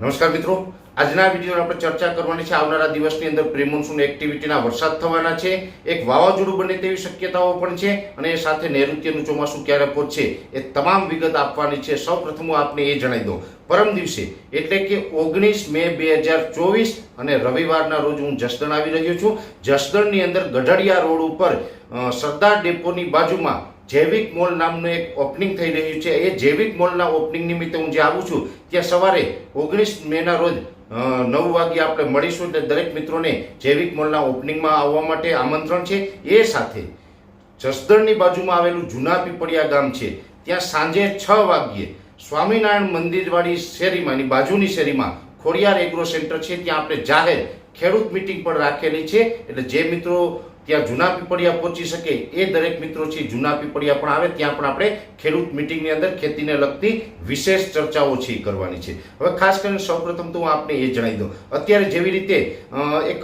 નમસ્કાર મિત્રો. આજના વિડીયોમાં આપણે ચર્ચા કરવાની છે આવનારા દિવસની અંદર પ્રિમોન્સૂન એક્ટિવિટીના વરસાદ થવાના છે. એક વાવાઝોડું બને તેવી શક્યતાઓ પણ છે અને એ સાથે નૈઋત્યનું ચોમાસું ક્યારે પહોંચશે એ તમામ વિગત આપવાની છે. સૌ પ્રથમ હું આપને એ જણાવી દઉં. પરમ દિવસે, એટલે કે ઓગણીસ મે બે હજાર ચોવીસ અને રવિવારના રોજ હું જસદણ આવી રહ્યો છું. જસદણની અંદર ગઢડિયા રોડ ઉપર સરદાર ડેપોની બાજુમાં જૈવિક મોલ નામનું એક ઓપનિંગ થઈ રહ્યું છે. એ જૈવિક મોલના ઓપનિંગ નિમિત્તે હું જે આવું છું, ત્યાં સવારે ઓગણીસ મેના રોજ નવ વાગે આપણે મળીશું એટલે દરેક મિત્રોને જૈવિક મોલના ઓપનિંગમાં આવવા માટે આમંત્રણ છે. એ સાથે જસદણની બાજુમાં આવેલું જૂના પીપળિયા ગામ છે. ત્યાં સાંજે છ વાગ્યે સ્વામિનારાયણ મંદિરવાળી શેરીમાં એની બાજુની શેરીમાં ખોડિયાર એગ્રો સેન્ટર છે. ત્યાં આપણે જાહેર ખેડૂત મિટિંગ પણ રાખેલી છે. એટલે જે મિત્રો ત્યાં જૂના પીપળિયા પહોંચી શકે એ દરેક મિત્રો છે, જૂના પીપળિયા પણ આવે, ત્યાં પણ આપણે ખેડૂત મિટિંગની અંદર ખેતીને લગતી વિશેષ ચર્ચાઓ છે કરવાની છે. હવે ખાસ કરીને સૌપ્રથમ તો હું આપને એ જણાવી દઉં. અત્યારે જેવી રીતે એક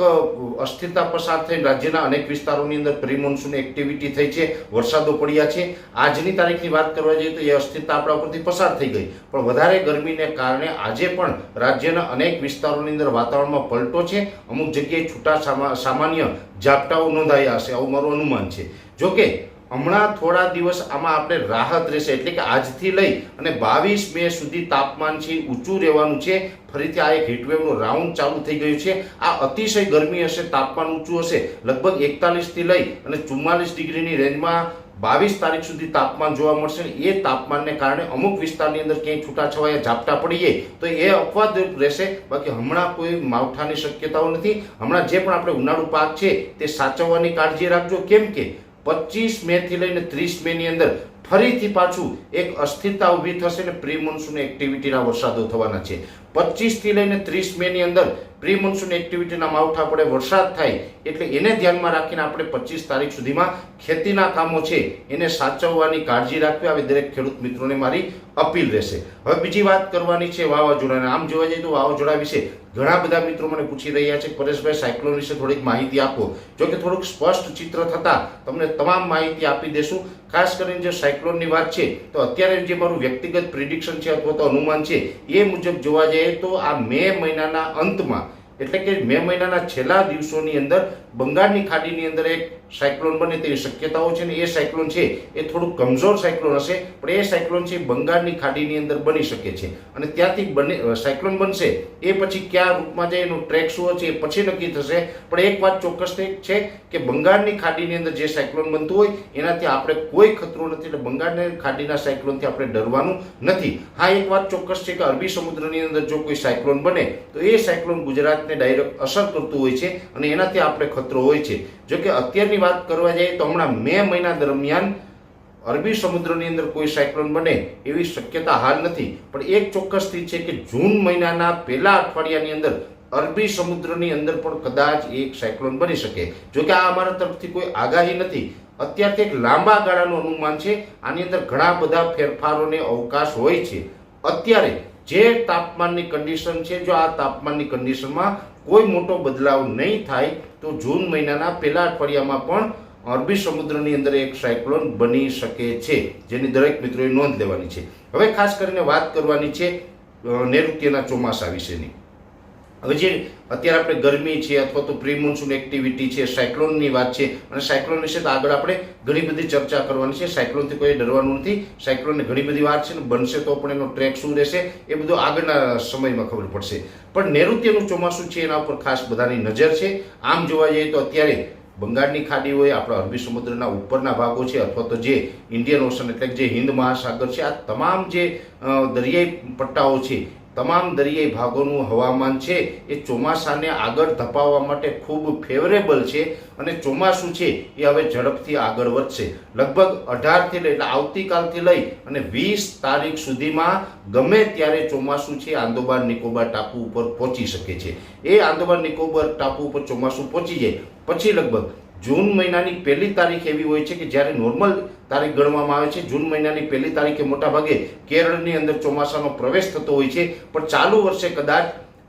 અસ્થિરતા પસાર થઈ, રાજ્યના અનેક વિસ્તારોની અંદર પ્રી એક્ટિવિટી થઈ છે, વરસાદો પડ્યા છે. આજની તારીખની વાત કરવા જઈએ તો એ અસ્થિરતા આપણા ઉપરથી પસાર થઈ ગઈ. પણ વધારે ગરમીને કારણે આજે પણ રાજ્યના અનેક વિસ્તારોની અંદર વાતાવરણમાં પલટો છે. અમુક જગ્યાએ છૂટા સામા- સામાન્ય ઝાપટાઓ નોંધાયા હશે આવું મારું અનુમાન છે. જોકે, હમણાં થોડા દિવસ આમાં આપણે રાહત રહેશે, એટલે કે આજથી લઈ અને બાવીસ મે સુધી તાપમાન છે, ઊંચું રહેવાનું છે. ફરીથી આ એક હીટવેવનો રાઉન્ડ ચાલુ થઈ ગયું છે. આ અતિશય ગરમી હશે, તાપમાન ઊંચું હશે. લગભગ એકતાલીસથી લઈ અને ચુમ્માલીસ ડિગ્રીની રેન્જમાં બાવીસ તારીખ સુધી તાપમાન જોવા મળશે એ તાપમાનને કારણે અમુક વિસ્તારની અંદર ક્યાંય છૂટાછવાયા ઝાપટા પડીએ તો એ અપવાદ રહેશે. બાકી હમણાં કોઈ માવઠાની શક્યતાઓ નથી. હમણાં જે પણ આપણે ઉનાળુ પાક છે તે સાચવવાની કાળજી રાખજો. કેમ કે પચીસ મે થી લઈને ત્રીસ મે ની અંદર ફરીથી પાછું એક અસ્થિરતા ઊભી થશે ને પ્રી મોન્સૂન એક્ટિવિટીના વરસાદો થવાના છે. પચીસથી લઈને ત્રીસ મેની અંદર પ્રી મોન્સૂન એક્ટિવિટીના માવઠા પડે વરસાદ થાય એટલે એને ધ્યાનમાં રાખીને આપણે પચીસ તારીખ સુધીમાં ખેતીના કામો છે એને સાચવવાની કાળજી રાખવી આવી દરેક ખેડૂત મિત્રોને મારી અપીલ રહેશે. હવે બીજી વાત કરવાની છે વાવાઝોડાને. આમ જોવા જઈએ તો વાવાઝોડા વિશે ઘણા બધા મિત્રો મને પૂછી રહ્યા છે. પરેશભાઈ, સાયક્લોન વિશે થોડીક માહિતી આપો. જો કે થોડુંક સ્પષ્ટ ચિત્ર થતાં તમને તમામ માહિતી આપી દેશું. ખાસ કરીને જે સાયક્લોનની વાત છે, તો અત્યારે જે મારું વ્યક્તિગત પ્રિડિક્શન છે અથવા તો અનુમાન છે, એ મુજબ જોવા જઈએ તો આ મે મહિનાના અંતમાં એટલે કે મે મહિનાના છેલ્લા દિવસોની અંદર બંગાળની ખાડીની અંદર એક સાયક્લોન બને તેવી શક્યતાઓ છે ને એ સાયક્લોન છે એ થોડું કમજોર સાયક્લોન હશે, પણ એ સાયક્લોન છે બંગાળની ખાડીની અંદર બની શકે છે. અને ત્યાંથી બને સાયક્લોન બનશે, એ પછી કયા રૂપમાં જાય, એનો ટ્રેક શું હશે, એ પછી નક્કી થશે. પણ એક વાત ચોક્કસ છે કે બંગાળની ખાડીની અંદર જે સાયક્લોન બનતું હોય, એનાથી આપણે કોઈ ખતરો નથી, એટલે બંગાળની ખાડીના સાયક્લોનથી આપણે ડરવાનું નથી. હા, એક વાત ચોક્કસ છે કે અરબી સમુદ્રની અંદર જો કોઈ સાયક્લોન બને, તો એ સાયક્લોન ગુજરાતને ડાયરેક્ટ અસર કરતું હોય છે અને એનાથી આપણે ખતરો હોય છે. જો કે અત્યારની વાત કરવા જઈએ તો હમણાં મે મહિના દરમિયાન અરબી સમુદ્રની અંદર કોઈ સાયક્લોન બને એવી શક્યતા હાલ નથી. પણ એક ચોક્કસથી છે કે જૂન મહિનાના પહેલા અઠવાડિયાની અંદર અરબી સમુદ્રની અંદર પણ કદાચ એક સાયક્લોન બની શકે. જો કે આ અમારા તરફથી કોઈ આગાહી નથી. અત્યારથી એક લાંબા ગાળાનું અનુમાન છે. આની અંદર ઘણા બધા ફેરફારોને અવકાશ હોય છે. અત્યારે જે તાપમાનની કન્ડિશન છે, જો આ તાપમાનની કન્ડિશનમાં કોઈ મોટો બદલાવ નહીં થાય, તો જૂન મહિનાના પહેલા અઠવાડિયામાં પણ અરબી સમુદ્રની અંદર એક સાયક્લોન બની શકે છે, જેની દરેક મિત્રોએ નોંધ લેવાની છે. હવે ખાસ કરીને વાત કરવાની છે નૈઋત્યના ચોમાસા વિશેની. હવે જે અત્યારે આપણે ગરમી છે અથવા તો પ્રી મોન્સૂન એક્ટિવિટી છે સાયક્લોનની વાત છે, અને સાયક્લોન વિશે તો આગળ આપણે ઘણી બધી ચર્ચા કરવાની છે. સાયક્લોનથી કોઈ ડરવાનું નથી. સાયક્લોનની ઘણી બધી વાત છે ને બનશે તો પણ એનો ટ્રેક શું રહેશે એ બધું આગળના સમયમાં ખબર પડશે. પણ નૈઋત્યનું ચોમાસું છે એના ઉપર ખાસ બધાની નજર છે. આમ જોવા જઈએ તો અત્યારે બંગાળની ખાડી હોય આપણા અરબી સમુદ્રના ઉપરના ભાગો છે અથવા તો જે ઇન્ડિયન ઓશન એટલે જે હિન્દ મહાસાગર છે, આ તમામ જે દરિયાઈ પટ્ટાઓ છે તમામ દરિયાઈ ભાગોનું હવામાન છે, એ ચોમાસાને આગળ ધપાવવા માટે ખૂબ ફેવરેબલ છે અને ચોમાસું છે, એ હવે ઝડપથી આગળ વધશે. લગભગ અઢારથી લઈ, એટલે આવતીકાલથી લઈ અને વીસ તારીખ સુધીમાં ગમે ત્યારે ચોમાસું છે આંદોબાર નિકોબાર ટાપુ ઉપર પહોંચી શકે છે. એ આંદોબાર નિકોબાર ટાપુ ઉપર ચોમાસું પહોંચી જાય. પછી લગભગ જૂન મહિનાની પહેલી તારીખ એવી હોય છે કે જ્યારે નોર્મલ તારીખ ગણવામાં આવે છે. જૂન મહિનાની પહેલી તારીખે મોટાભાગે કેરળની અંદર ચોમાસાનો પ્રવેશ થતો હોય છે. પણ ચાલુ વર્ષે કદાચ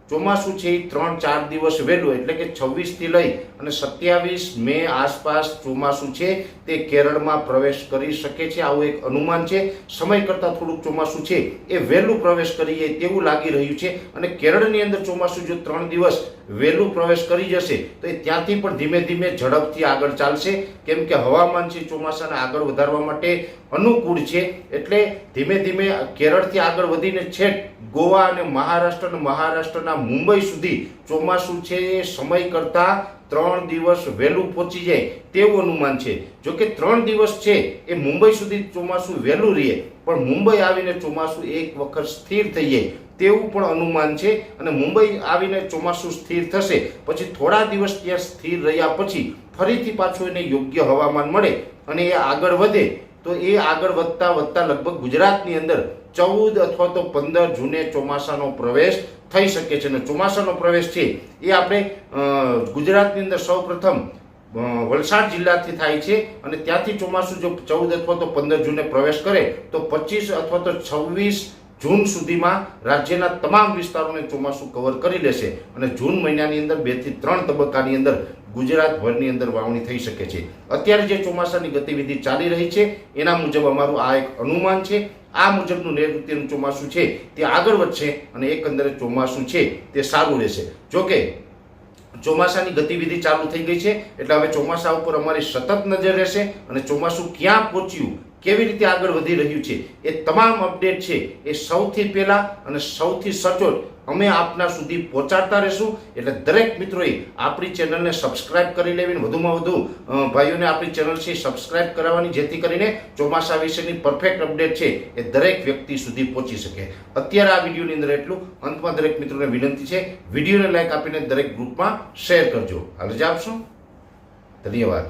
ચોમાસું છે એ ત્રણ ચાર દિવસ વહેલું, એટલે કે છવ્વીસથી લઈ અને સત્યાવીસ મે આસપાસ ચોમાસું છે, તે કેરળમાં પ્રવેશ કરી શકે છે. આવું એક અનુમાન છે. સમય કરતાં થોડુંક ચોમાસું છે, એ વહેલું પ્રવેશ કરી જાય તેવું લાગી રહ્યું છે. અને કેરળની અંદર ચોમાસું જો ત્રણ દિવસ વહેલું પ્રવેશ કરી જશે, તો એ ત્યાંથી પણ ધીમે ધીમે ઝડપથી આગળ ચાલશે. કેમ કે હવામાન છે ચોમાસાને આગળ વધારવા માટે અનુકૂળ છે, એટલે ધીમે ધીમે કેરળથી આગળ વધીને છેક ગોવા અને મહારાષ્ટ્ર અને મહારાષ્ટ્રના મુંબઈ સુધી ચોમાસું છે એ સમય કરતાં ત્રણ દિવસ વહેલું પહોંચી જાય તેવું અનુમાન છે. જો કે ત્રણ દિવસ છે, એ મુંબઈ સુધી ચોમાસું વહેલું રહે, પણ મુંબઈ આવીને ચોમાસું એક વખત સ્થિર થઈ જાય તેવું પણ અનુમાન છે અને મુંબઈ આવીને ચોમાસું સ્થિર થશે, પછી થોડા દિવસ ત્યાં સ્થિર રહ્યા પછી ફરીથી પાછું એને યોગ્ય હવામાન મળે અને એ આગળ વધે, તો એ આગળ વધતા વધતા લગભગ ગુજરાતની અંદર ચૌદ અથવા તો પંદર જૂને ચોમાસાનો પ્રવેશ થઈ શકે છે અને ચોમાસાનો પ્રવેશ છે એ આપણે ગુજરાતની અંદર સૌપ્રથમ વલસાડ જિલ્લાથી થાય છે અને ત્યાંથી ચોમાસું જો ચૌદ અથવા તો પંદર જૂને પ્રવેશ કરે, તો પચીસ અથવા તો છવ્વીસ જૂન સુધીમાં રાજ્યના તમામ વિસ્તારોને ચોમાસું કવર કરી લેશે અને જૂન મહિનાની અંદર બેથી ત્રણ તબક્કાની અંદર ગુજરાતભરની અંદર વાવણી થઈ શકે છે. અત્યારે જે ચોમાસાની ગતિવિધિ ચાલી રહી છે, એના મુજબ અમારું આ એક અનુમાન છે આ મુજબનું નૈઋત્યનું ચોમાસું છે, તે આગળ વધશે અને એકંદરે ચોમાસું છે, તે સારું રહેશે. જોકે, ચોમાસાની ગતિવિધિ ચાલુ થઈ ગઈ છે, એટલે હવે ચોમાસા ઉપર અમારી સતત નજર રહેશે અને ચોમાસું ક્યાં પહોંચ્યું કેવી રીતે આગળ વધી રહ્યું છે? એ તમામ અપડેટ છે. એ સૌથી પહેલા અને સૌથી સચોટ અમે આપના સુધી પહોંચાડતા રહેશું. એટલે દરેક મિત્રોએ આપણી ચેનલને સબસ્ક્રાઇબ કરી લેવી વધુમાં વધુ ભાઈઓને આપણી ચેનલ છે સબસ્ક્રાઇબ કરાવવાની, જેથી કરીને ચોમાસા વિશેની પરફેક્ટ અપડેટ છે એ દરેક વ્યક્તિ સુધી પહોંચી શકે. અત્યારે આ વિડીયોની અંદર એટલું. અંતમાં દરેક મિત્રોને વિનંતી છે, વિડીયોને લાઇક આપીને દરેક ગ્રુપમાં શેર કરજો. હાલ જ આપશો. ધન્યવાદ.